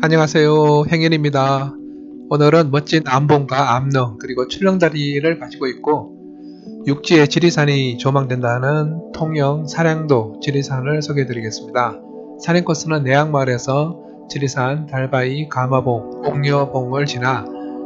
안녕하세요. 행인입니다. 오늘은 멋진 암봉과 암릉 그리고 출렁다리를 가지고 있고 육지에 지리산이 조망된다는 통영 사량도 지리산을 소개해 드리겠습니다. 산행 코스는 내양마을에서 지리산 달바위 가마봉 옥녀봉을 지나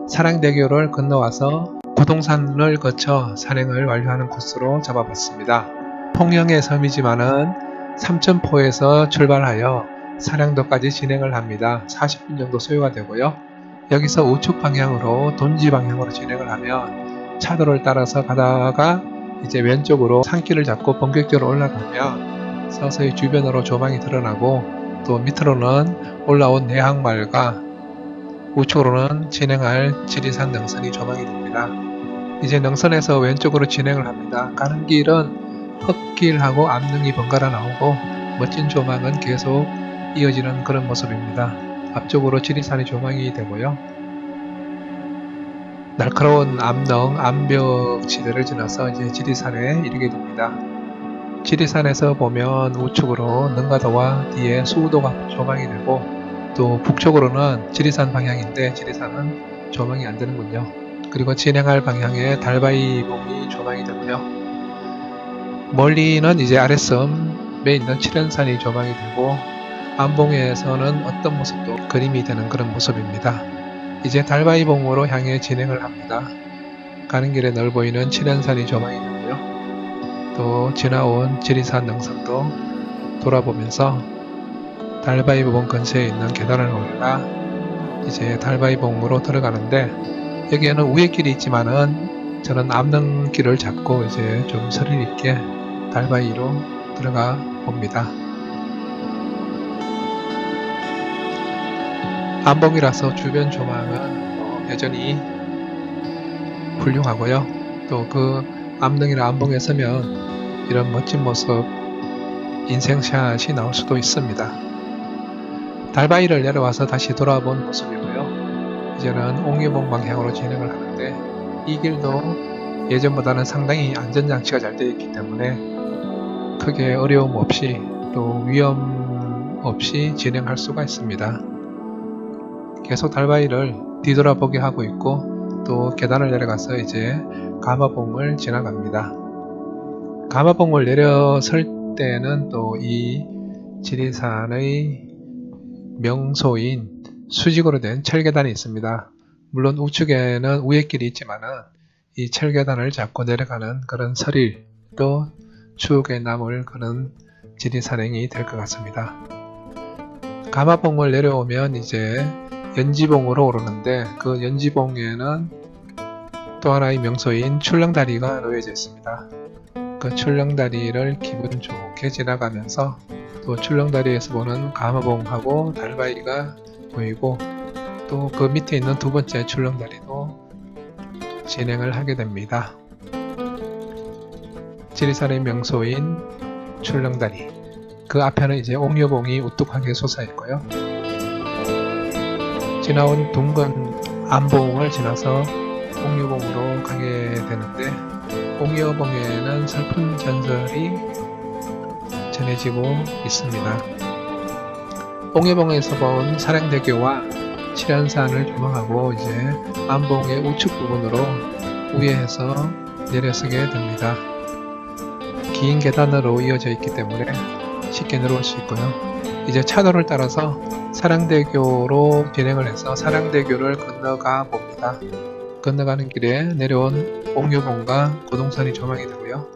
사랑대교를 건너와서 고동산을 거쳐 산행을 완료하는 코스로 잡아봤습니다. 통영의 섬이지만은 삼천포에서 출발하여 사량도까지 진행을 합니다. 40분 정도 소요가 되고요. 여기서 우측 방향으로 돈지 방향으로 진행을 하면 차도를 따라서 가다가 이제 왼쪽으로 산길을 잡고 본격적으로 올라가면 서서히 주변으로 조망이 드러나고 또 밑으로는 올라온 내항마을과 우측으로는 진행할 지리산 능선이 조망이 됩니다. 이제 능선에서 왼쪽으로 진행을 합니다. 가는 길은 흙길하고 암릉이 번갈아 나오고 멋진 조망은 계속 이어지는 그런 모습입니다. 앞쪽으로 지리산이 조망이 되고요. 날카로운 암릉, 암벽 지대를 지나서 이제 지리산에 이르게 됩니다. 지리산에서 보면 우측으로 능가도와 뒤에 수우도가 조망이 되고 또 북쪽으로는 지리산 방향인데 지리산은 조망이 안 되는군요. 그리고 진행할 방향에 달바위 봉이 조망이 되고요. 멀리는 이제 아랫섬에 있는 칠연산이 조망이 되고 안봉에서는 어떤 모습도 그림이 되는 그런 모습입니다. 이제 달바위봉으로 향해 진행을 합니다. 가는 길에 널 보이는 칠연산이 조망이 되고요. 또 지나온 지리산 능선도 돌아보면서 달바위봉 근처에 있는 계단을 올라 이제 달바위봉으로 들어가는데 여기에는 우회 길이 있지만은 저는 암릉 길을 잡고 이제 좀 스릴 있게 달바위로 들어가 봅니다. 안봉이라서 주변 조망은 어, 여전히 훌륭하고요. 또 그 암릉이나 안봉에 서면 이런 멋진 모습 인생샷이 나올 수도 있습니다. 달바위를 내려와서 다시 돌아본 모습이고요. 이제는 옥류봉 방향으로 진행을 하는데 이 길도 예전보다는 상당히 안전장치가 잘 되어 있기 때문에 크게 어려움 없이 또 위험 없이 진행할 수가 있습니다. 계속 달바위를 뒤돌아보게 하고 있고 또 계단을 내려가서 이제 가마봉을 지나갑니다. 가마봉을 내려설 때는 또 이 지리산의 명소인 수직으로 된 철계단이 있습니다. 물론 우측에는 우회길이 있지만은 이 철계단을 잡고 내려가는 그런 스릴도 추억에 남을 그런 지리산행이 될 것 같습니다. 가마봉을 내려오면 이제 연지봉으로 오르는데 그 연지봉에는 또 하나의 명소인 출렁다리가 놓여져 있습니다. 그 출렁다리를 기분 좋게 지나가면서 또 출렁다리에서 보는 가마봉하고 달바위가 보이고 또 그 밑에 있는 두 번째 출렁다리도 진행을 하게 됩니다. 지리산의 명소인 출렁다리 그 앞에는 이제 옥녀봉이 우뚝하게 솟아 있고요. 지나온 둥근 암봉을 지나서 옥녀봉으로 가게 되는데 옥녀봉에는 슬픈 전설이 전해지고 있습니다. 옥녀봉에서 본 사량대교와 칠연산을 조망하고 이제 암봉의 우측 부분으로 우회해서 내려서게 됩니다. 긴 계단으로 이어져 있기 때문에 쉽게 내려올 수 있고요. 이제 차도를 따라서 사랑대교로 진행을 해서 사랑대교를 건너가 봅니다. 건너가는 길에 내려온 옥류봉과 고동산이 조망이 되고요.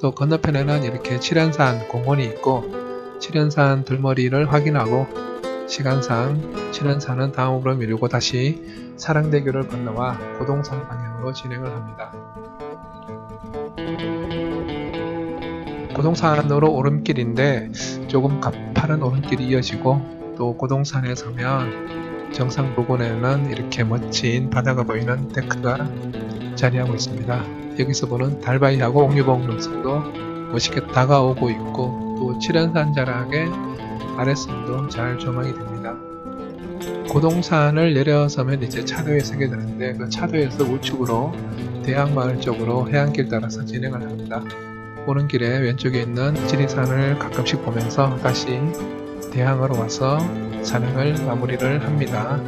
또 건너편에는 이렇게 칠연산 공원이 있고 칠연산 들머리를 확인하고 시간상 칠연산은 다음으로 미루고 다시 사랑대교를 건너와 고동산 방향으로 진행을 합니다. 고동산으로 오름길인데 조금 가파른 오름길이 이어지고 또 고동산에 서면 정상 부근에는 이렇게 멋진 바다가 보이는 데크가 자리하고 있습니다. 여기서 보는 달바위하고 옥류봉 능선도 멋있게 다가오고 있고 또 칠연산 자락의 아랫섬도 잘 조망이 됩니다. 고동산을 내려서면 이제 차도에 서게 되는데 그 차도에서 우측으로 대양마을 쪽으로 해안길 따라서 진행을 합니다. 오는 길에 왼쪽에 있는 지리산을 가끔씩 보면서 다시 대항으로 와서 산행을 마무리를 합니다.